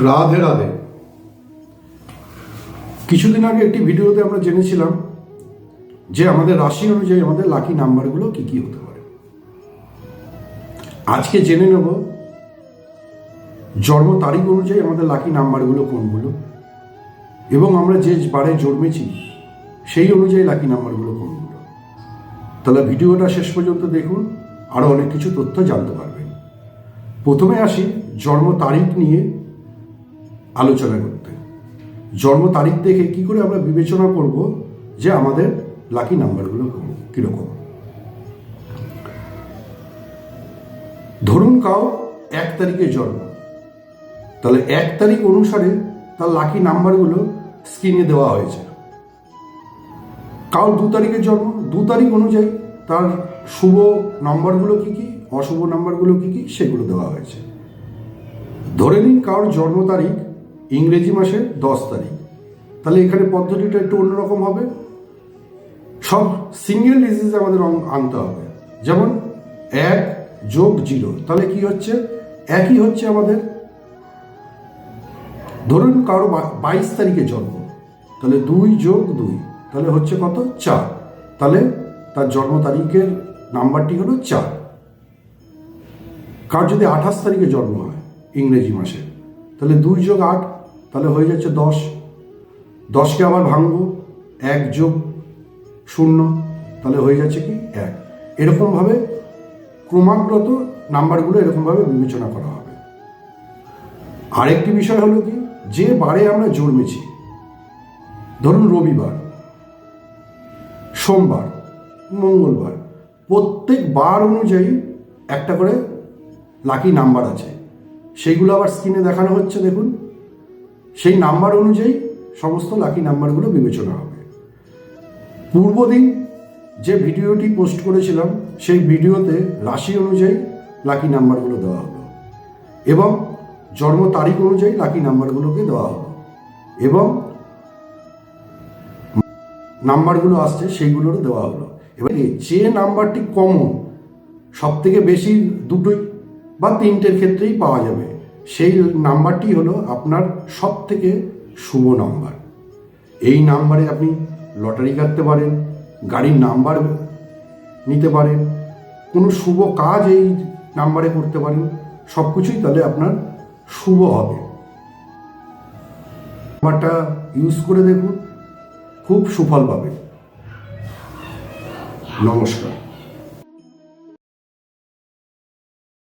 রাধে রাধে। কিছুদিন আগে একটি ভিডিওতে আমরা জেনেছিলাম যে আমাদের রাশি অনুযায়ী আমাদের লাকি নাম্বারগুলো কি কি হতে পারে। আজকে জেনে নেব জন্ম তারিখ অনুযায়ী আমাদের লাকি নাম্বারগুলো কোনগুলো এবং আমরা যে বারে জন্মেছি সেই অনুযায়ী লাকি নাম্বারগুলো কোনগুলো। তাহলে ভিডিওটা শেষ পর্যন্ত দেখুন আরও অনেক কিছু তথ্য জানতে পারবেন। প্রথমে আসি জন্ম তারিখ নিয়ে আলোচনা করতে। জন্ম তারিখ দেখে কি করে আমরা বিবেচনা করব যে আমাদের লাকি নাম্বারগুলো কীরকম? ধরুন কাউ এক তারিখে জন্ম। তাহলে এক তারিখ অনুসারে তার লাকি নাম্বারগুলো স্ক্রিনে দেওয়া হয়েছে। কাউ দু তারিখে জন্ম। দু তারিখ অনুযায়ী তার শুভ নাম্বারগুলো কি কি, অশুভ নাম্বারগুলো কি কি, সেগুলো দেওয়া হয়েছে। ধরে নিন কারোর জন্ম তারিখ ইংরেজি মাসের দশ তারিখ। তাহলে এখানে পদ্ধতিটা একটু অন্যরকম হবে। সব সিঙ্গেল ডিজিজ আমাদের আনতে হবে। যেমন এক যোগ জিরো। তাহলে কি হচ্ছে? একই হচ্ছে আমাদের ধরুন কারও বাইশ তারিখে জন্ম। তাহলে দুই যোগ দুই। তাহলে হচ্ছে কত? চার। তাহলে তার জন্ম তারিখের নাম্বারটি হলো চার। কার যদি আঠাশ তারিখে জন্ম হয় ইংরেজি মাসে, তাহলে দুই যোগ আট তাহলে হয়ে যাচ্ছে দশ। দশকে আবার ভাঙবো, এক যোগ শূন্য, তাহলে হয়ে যাচ্ছে কি এক। এরকমভাবে ক্রমাগত নাম্বারগুলো এরকমভাবে বিবেচনা করা হবে। আরেকটি বিষয় হলো কি, যে বারে আমরা জন্মেছি, ধরুন রবিবার, সোমবার, মঙ্গলবার, প্রত্যেক বার অনুযায়ী একটা করে লাকি নাম্বার আছে। সেইগুলো আবার স্ক্রিনে দেখানো হচ্ছে, দেখুন। সেই নাম্বার অনুযায়ী সমস্ত লাকি নাম্বারগুলো বিবেচনা হবে। পূর্বদিন যে ভিডিওটি পোস্ট করেছিলাম, সেই ভিডিওতে রাশি অনুযায়ী লাকি নাম্বারগুলো দেওয়া হলো এবং জন্ম তারিখ অনুযায়ী লাকি নাম্বারগুলোকে দেওয়া হলো এবং নাম্বারগুলো আসছে সেইগুলোরও দেওয়া হলো। এবার যে নাম্বারটি কমন সব থেকে বেশি দুটোই বা তিনটের ক্ষেত্রেই পাওয়া যাবে। সেই নাম্বারটি হলো আপনার সব থেকে শুভ নাম্বার। এই নাম্বারে আপনি লটারি কাটতে পারেন, গাড়ির নাম্বার নিতে পারেন, কোনো শুভ কাজ এই নাম্বারে করতে পারেন সব কিছুই তাহলে আপনার শুভ হবে। নাম্বারটা ইউজ করে দেখুন, খুব সুফল পাবে নমস্কার।